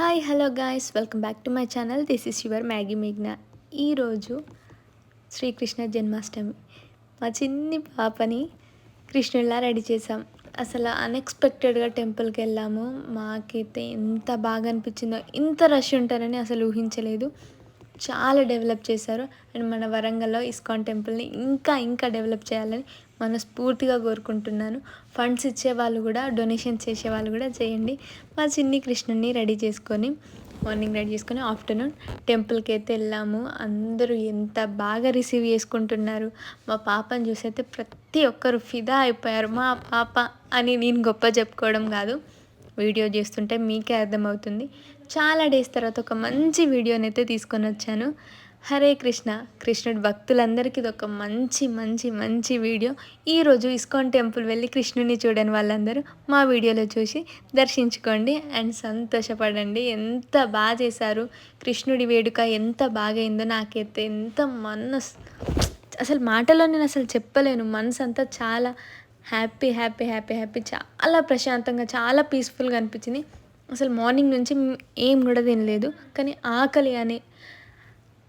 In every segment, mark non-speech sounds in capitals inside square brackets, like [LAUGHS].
Hi hello guys welcome back to my channel this is your Maggie మేఘ్నా ఈరోజు శ్రీకృష్ణ జన్మాష్టమి. మా చిన్ని పాపని కృష్ణుడిలా రెడీ చేసాం అసలు అన్ఎక్స్పెక్టెడ్గా టెంపుల్కి వెళ్ళాము. మాకైతే ఎంత బాగా అనిపించిందో ఇంత రష్ ఉంటారని అసలు ఊహించలేదు. చాలా డెవలప్ చేశారు. అండ్ మన వరంగల్లో ఇస్కాన్ టెంపుల్ని ఇంకా ఇంకా డెవలప్ చేయాలని మనస్ఫూర్తిగా కోరుకుంటున్నాను. ఫండ్స్ ఇచ్చే వాళ్ళు కూడా డొనేషన్ చేసే వాళ్ళు కూడా చేయండి. మా చిన్ని కృష్ణుని రెడీ చేసుకొని మార్నింగ్ రెడీ చేసుకొని ఆఫ్టర్నూన్ టెంపుల్కి అయితే వెళ్ళాము. అందరూ ఎంత బాగా రిసీవ్ చేసుకుంటున్నారు. మా పాపని చూసి అయితే ప్రతి ఒక్కరు ఫిదా అయిపోయారు. మా పాప అని నేను గొప్ప చెప్పుకోవడం కాదు. వీడియో చేస్తుంటే మీకే అర్థమవుతుంది. చాలా డేస్ తర్వాత ఒక మంచి వీడియోనైతే తీసుకొని వచ్చాను. హరే కృష్ణ. కృష్ణుడి భక్తులందరికీ ఇది ఒక మంచి మంచి మంచి వీడియో. ఈరోజు ఇస్కాన్ టెంపుల్ వెళ్ళి కృష్ణుని చూడని వాళ్ళందరూ మా వీడియోలో చూసి దర్శించుకోండి అండ్ సంతోషపడండి. ఎంత బాగా చేశారు కృష్ణుడి వేడుక ఎంత బాగా అయిందో నాకైతే ఎంత మనస్ అసలు మాటలో నేను అసలు చెప్పలేను. మనసు అంతా చాలా హ్యాపీ హ్యాపీ హ్యాపీ హ్యాపీ చాలా ప్రశాంతంగా చాలా పీస్ఫుల్గా అనిపించింది. అసలు మార్నింగ్ నుంచి ఏం కూడా తినలేదు. కానీ ఆకలి అని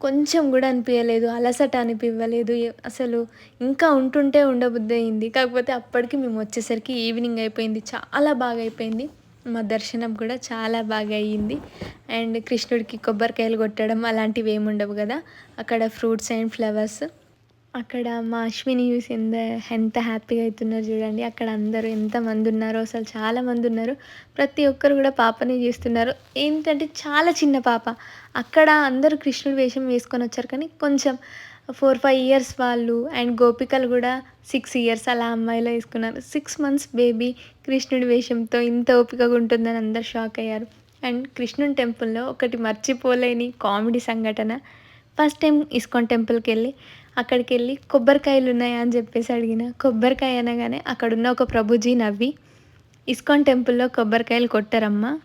కొంచెం కూడా అనిపించలేదు అలసట అనిపించలేదు అసలు ఇంకా ఉంటుంటే ఉండబుద్ధి అయింది. కాకపోతే అప్పటికి మేము వచ్చేసరికి ఈవినింగ్ అయిపోయింది చాలా బాగా అయిపోయింది. మా దర్శనం కూడా చాలా బాగా అయ్యింది. అండ్ కృష్ణుడికి కొబ్బరికాయలు కొట్టడం అలాంటివి ఏమి ఉండవు కదా అక్కడ ఫ్రూట్స్ అండ్ ఫ్లవర్స్. అక్కడ మా అశ్విని చూసి ఎంత ఎంత హ్యాపీగా అవుతున్నారు చూడండి. అక్కడ అందరూ ఎంతమంది ఉన్నారో అసలు చాలామంది ఉన్నారు. ప్రతి ఒక్కరు కూడా పాపని చేస్తున్నారు. ఏంటంటే చాలా చిన్న పాప. అక్కడ అందరూ కృష్ణుడి వేషం వేసుకొని వచ్చారు కానీ కొంచెం ఫోర్ ఫైవ్ ఇయర్స్ వాళ్ళు అండ్ గోపికలు కూడా సిక్స్ ఇయర్స్ అలా అమ్మాయిలో వేసుకున్నారు. సిక్స్ మంత్స్ బేబీ కృష్ణుడి వేషంతో ఇంత ఓపికగా ఉంటుందని అందరు షాక్ అయ్యారు. అండ్ కృష్ణుడి టెంపుల్లో ఒకటి మర్చిపోలేని కామెడీ సంఘటన. ఫస్ట్ టైం ఇస్కాన్ టెంపుల్కి వెళ్ళి అక్కడికి వెళ్ళి కొబ్బరికాయలు ఉన్నాయా అని చెప్పేసి అడిగిన. కొబ్బరికాయ అనగానే అక్కడున్న ఒక ప్రభుజీ నవ్వి ఇస్కాన్ టెంపుల్లో కొబ్బరికాయలు కొట్టరమ్మా.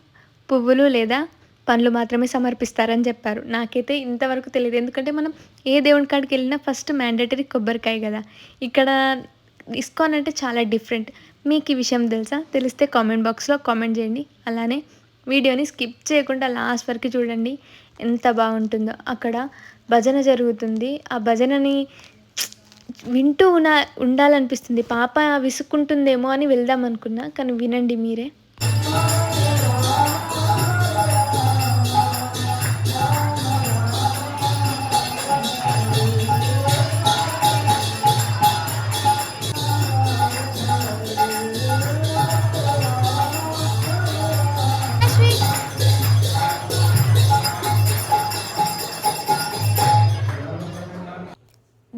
పువ్వులు లేదా పండ్లు మాత్రమే సమర్పిస్తారని చెప్పారు. నాకైతే ఇంతవరకు తెలియదు ఎందుకంటే మనం ఏ దేవుని కాడికి వెళ్ళినా ఫస్ట్ మ్యాండేటరీ కొబ్బరికాయ కదా. ఇక్కడ ఇస్కాన్ అంటే చాలా డిఫరెంట్. మీకు ఈ విషయం తెలుసా? తెలిస్తే కామెంట్ బాక్స్లో కామెంట్ చేయండి. అలానే వీడియోని స్కిప్ చేయకుండా లాస్ట్ వరకు చూడండి. ఎంత బాగుంటుందో. అక్కడ భజన జరుగుతుంది. ఆ భజనని వింటూ ఉన్న ఉండాలనిపిస్తుంది. పాప విసుక్కుంటుందేమో అని వెళ్దాం అనుకున్నా కానీ వినండి మీరే.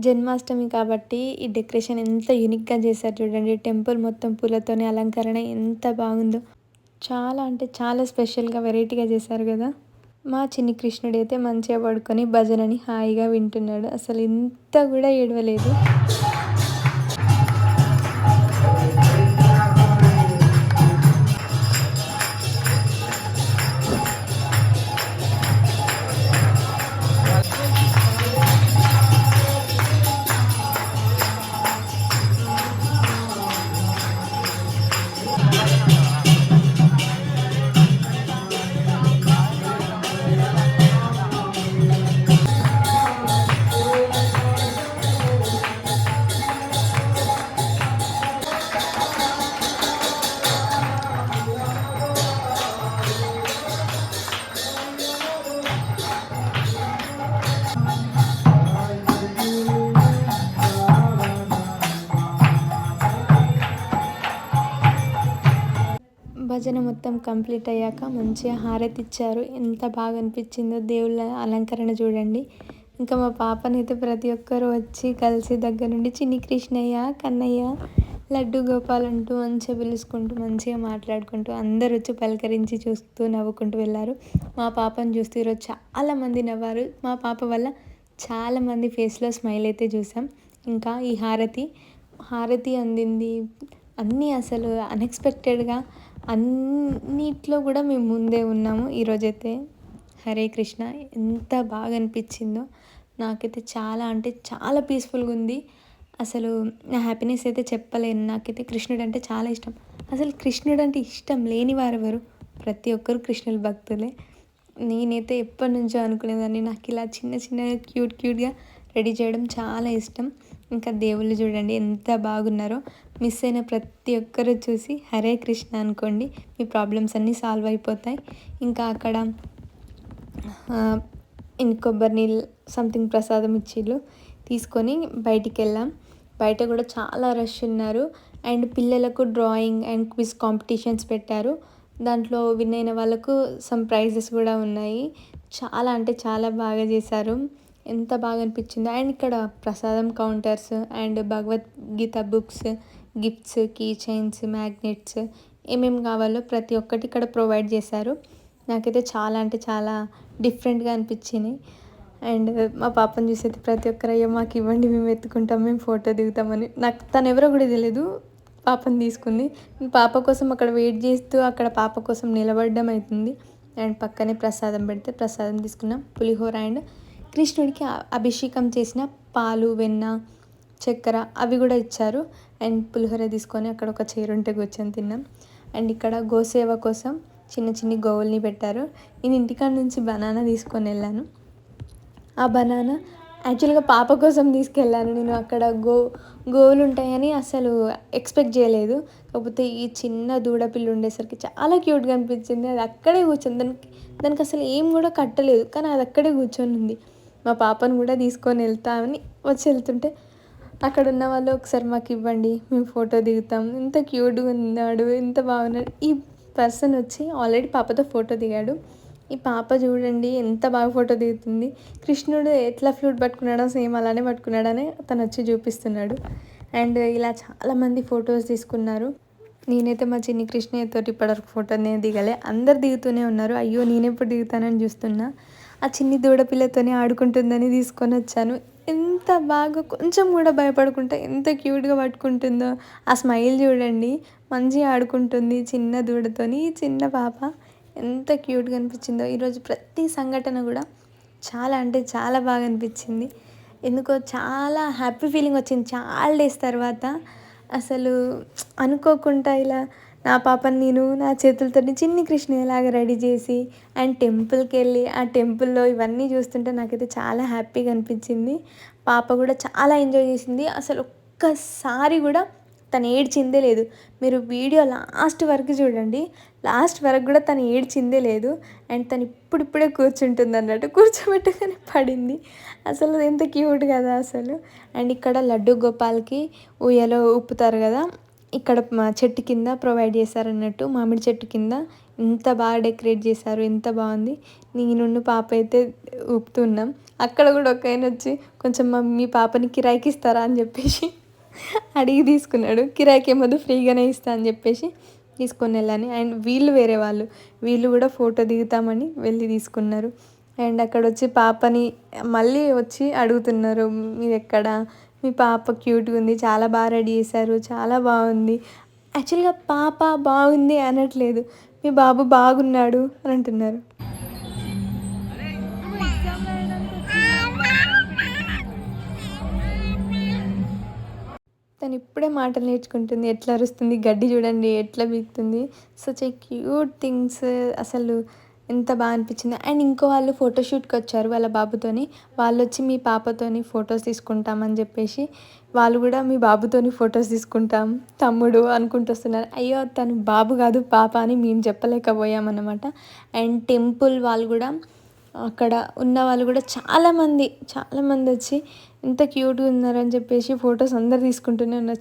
జన్మాష్టమి కాబట్టి ఈ డెకరేషన్ ఎంత యూనిక్గా చేశారు చూడండి. టెంపుల్ మొత్తం పూలతోనే అలంకరణ ఎంత బాగుందో. చాలా అంటే చాలా స్పెషల్గా వెరైటీగా చేశారు కదా. మా చిన్ని కృష్ణుడు అయితే మంచిగా పడుకొని భజనని హాయిగా వింటున్నాడు. అసలు ఇంత కూడా ఏడవలేదు. భజన మొత్తం కంప్లీట్ అయ్యాక మంచిగా హారతి ఇచ్చారు ఎంత బాగా అనిపించిందో దేవుళ్ళ అలంకరణ చూడండి. ఇంకా మా పాపనైతే ప్రతి ఒక్కరు వచ్చి కలిసి దగ్గర నుండి చిన్ని కృష్ణయ్య కన్నయ్య లడ్డు గోపాల్ అంటూ మంచిగా పిలుచుకుంటూ మంచిగా మాట్లాడుకుంటూ అందరు వచ్చి పలకరించి చూస్తూ నవ్వుకుంటూ వెళ్ళారు. మా పాపను చూస్తే ఈరోజు చాలామంది నవ్వారు. మా పాప వల్ల చాలామంది ఫేస్లో స్మైల్ అయితే చూసాం. ఇంకా ఈ హారతి హారతి అందింది అన్నీ అసలు అన్ఎక్స్పెక్టెడ్గా అన్నిట్లో కూడా మేము ముందే ఉన్నాము. ఈరోజైతే హరే కృష్ణ ఎంత బాగా అనిపించిందో. నాకైతే చాలా అంటే చాలా పీస్ఫుల్గా ఉంది. అసలు నా హ్యాపీనెస్ అయితే చెప్పలేను. నాకైతే కృష్ణుడు అంటే చాలా ఇష్టం. అసలు కృష్ణుడు అంటే ఇష్టం లేని వారెవరు ప్రతి ఒక్కరు కృష్ణుల భక్తులే. నేనైతే ఎప్పటి నుంచో అనుకునేదాన్ని. నాకు ఇలా చిన్న చిన్న క్యూట్ క్యూట్గా రెడీ చేయడం చాలా ఇష్టం. ఇంకా దేవుళ్ళు చూడండి ఎంత బాగున్నారో. మిస్ అయిన ప్రతి ఒక్కరు చూసి హరే కృష్ణ అనుకోండి మీ ప్రాబ్లమ్స్ అన్నీ సాల్వ్ అయిపోతాయి. ఇంకా అక్కడ ఇన్ కొబ్బరి నీళ్ళు సంథింగ్ ప్రసాదం ఇచ్చిళ్ళు తీసుకొని బయటికి వెళ్ళాం బయట కూడా చాలా రష్ ఉన్నారు. అండ్ పిల్లలకు డ్రాయింగ్ అండ్ క్విజ్ కాంపిటీషన్స్ పెట్టారు. దాంట్లో విన్ అయిన వాళ్ళకు సమ్ ప్రైజెస్ కూడా ఉన్నాయి. చాలా అంటే చాలా బాగా చేశారు. ఎంత బాగా అనిపించిందో. అండ్ ఇక్కడ ప్రసాదం counters and Bhagavad Gita books gifts key chains magnets ఏమేమి కావాలో ప్రతి ఒక్కటి ఇక్కడ ప్రొవైడ్ చేశారు. నాకైతే చాలా అంటే చాలా డిఫరెంట్గా అనిపించింది. అండ్ మా పాపను చూసేది ప్రతి ఒక్కరు అయ్యో మాకు ఇవ్వండి మేము ఎత్తుకుంటాం మేము ఫోటో దిగుతామని. నాకు తను ఎవరో కూడా తెలియదు పాపను తీసుకుంది. పాప కోసం అక్కడ వెయిట్ చేస్తూ అక్కడ పాప కోసం నిలబడడం అవుతుంది. అండ్ పక్కనే ప్రసాదం పెడితే ప్రసాదం తీసుకున్నాం పులిహోర అండ్ కృష్ణుడికి అభిషేకం చేసిన పాలు వెన్న చక్కెర అవి కూడా ఇచ్చారు. అండ్ పులిహోర తీసుకొని అక్కడ ఒక చైర్ ఉంటే కూర్చొని తిన్నాం. అండ్ ఇక్కడ గోసేవ కోసం చిన్న చిన్ని గోవుల్ని పెట్టారు. నేను ఇంటికాడ నుంచి బనానా తీసుకొని వెళ్ళాను. ఆ బనానా యాక్చువల్గా పాప కోసం తీసుకెళ్ళాను. నేను అక్కడ గో గోవులు ఉంటాయని అసలు ఎక్స్పెక్ట్ చేయలేదు. కాకపోతే ఈ చిన్న దూడపిల్లి ఉండేసరికి చాలా క్యూట్గా అనిపించింది. అది అక్కడే కూర్చొని దానికి దానికి అసలు ఏం కూడా కట్టలేదు. కానీ అది అక్కడే కూర్చొని ఉంది. మా పాపను కూడా తీసుకొని వెళ్తామని వచ్చి వెళ్తుంటే అక్కడ ఉన్న వాళ్ళు ఒకసారి మాకు ఇవ్వండి మేము ఫోటో దిగుతాం. ఎంత క్యూట్గా ఉన్నాడు ఎంత బాగున్నాడు. ఈ పర్సన్ వచ్చి ఆల్రెడీ పాపతో ఫోటో దిగాడు. ఈ పాప చూడండి ఎంత బాగా ఫోటో దిగుతుంది. కృష్ణుడు ఎట్లా ఫ్లూట్ పట్టుకున్నాడో సేమ్ అలానే పట్టుకున్నాడని తను వచ్చి చూపిస్తున్నాడు. అండ్ ఇలా చాలామంది ఫొటోస్ తీసుకున్నారు. నేనైతే మా చిన్ని కృష్ణయ్యతో ఇప్పటివరకు ఫోటో నేను దిగలే. అందరు దిగుతూనే ఉన్నారు. అయ్యో నేనెప్పుడు దిగుతానని చూస్తున్నా. ఆ చిన్ని దూడపిల్లతోనే ఆడుకుంటుందని తీసుకొని వచ్చాను. ఎంత బాగా కొంచెం కూడా భయపడకుండా ఎంత క్యూట్గా పట్టుకుంటుందో ఆ స్మైల్ చూడండి. మంచిగా ఆడుకుంటుంది చిన్న దూడతోని. చిన్న పాప ఎంత క్యూట్గా అనిపించిందో. ఈరోజు ప్రతి సంఘటన కూడా చాలా అంటే చాలా బాగా అనిపించింది. ఎందుకో చాలా హ్యాపీ ఫీలింగ్ వచ్చింది. చాలా డేస్ తర్వాత అసలు అనుకోకుండా ఇలా నా పాపని నేను నా చేతులతో చిన్ని కృష్ణలాగా రెడీ చేసి అండ్ టెంపుల్కి వెళ్ళి ఆ టెంపుల్లో ఇవన్నీ చూస్తుంటే నాకైతే చాలా హ్యాపీగా అనిపించింది. పాప కూడా చాలా ఎంజాయ్ చేసింది. అసలు ఒక్కసారి కూడా తను ఏడ్చిందే లేదు. మీరు వీడియో లాస్ట్ వరకు చూడండి. లాస్ట్ వరకు కూడా తను ఏడ్చిందే లేదు. అండ్ తను ఇప్పుడిప్పుడే కూర్చుంటుంది అన్నట్టు కూర్చోబెట్టగానే పడింది. అసలు ఎంత క్యూట్ కదా అసలు. అండ్ ఇక్కడ లడ్డు గోపాల్కి ఉయ్యలో ఉప్పుతారు కదా. ఇక్కడ మా చెట్టు కింద ప్రొవైడ్ చేశారన్నట్టు మామిడి చెట్టు కింద ఎంత బాగా డెకరేట్ చేశారు ఎంత బాగుంది. నేను పాప అయితే ఊపుతున్నాం. అక్కడ కూడా ఒక ఆయన వచ్చి కొంచెం మీ పాపని కిరాయికి ఇస్తారా? అని చెప్పేసి అడిగి తీసుకున్నాడు. కిరాయికి ఏమో ఫ్రీగానే ఇస్తా అని చెప్పేసి తీసుకొని వెళ్ళాను. అండ్ వీళ్ళు వేరే వాళ్ళు. వీళ్ళు కూడా ఫోటో దిగుతామని వెళ్ళి తీసుకున్నారు. అండ్ అక్కడ వచ్చి పాపని మళ్ళీ వచ్చి అడుగుతున్నారు మీరు ఎక్కడ మీ పాప క్యూట్గా ఉంది చాలా బాగా రెడీ చేశారు చాలా బాగుంది. యాక్చువల్గా పాప బాగుంది అనట్లేదు. మీ బాబు బాగున్నాడు అని అంటున్నారు. తను ఇప్పుడే మాటలు నేర్చుకుంటుంది ఎట్లా అరుస్తుంది గడ్డి చూడండి ఎట్లా బీగుతుంది సచ్ ఏ క్యూట్ థింగ్స్ అసలు ఎంత బాగా అనిపించింది. అండ్ ఇంకో వాళ్ళు ఫోటోషూట్కి వచ్చారు వాళ్ళ బాబుతోని. వాళ్ళు వచ్చి మీ పాపతోని ఫొటోస్ తీసుకుంటామని చెప్పేసి వాళ్ళు కూడా మీ బాబుతోని ఫొటోస్ తీసుకుంటాం తమ్ముడు అనుకుంటూ వస్తున్నారు. అయ్యో తను బాబు కాదు పాప అని మేము చెప్పలేకపోయామన్నమాట. అండ్ టెంపుల్ వాళ్ళు కూడా అక్కడ ఉన్న వాళ్ళు కూడా చాలామంది చాలామంది వచ్చి ఎంత క్యూట్గా ఉన్నారని చెప్పేసి ఫొటోస్ అందరు తీసుకుంటూనే ఉన్నారు.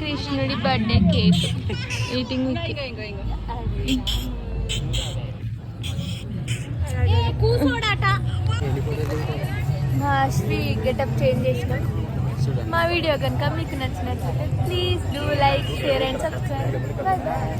కృష్ణుడి బర్త్డే కేక్. [LAUGHS] ఈటింగ్ మా శ్రీ గెటప్ చేంజ్ చేసినాం. మా వీడియో కనుక మీకు నచ్చినట్లయితే please do like share and subscribe bye bye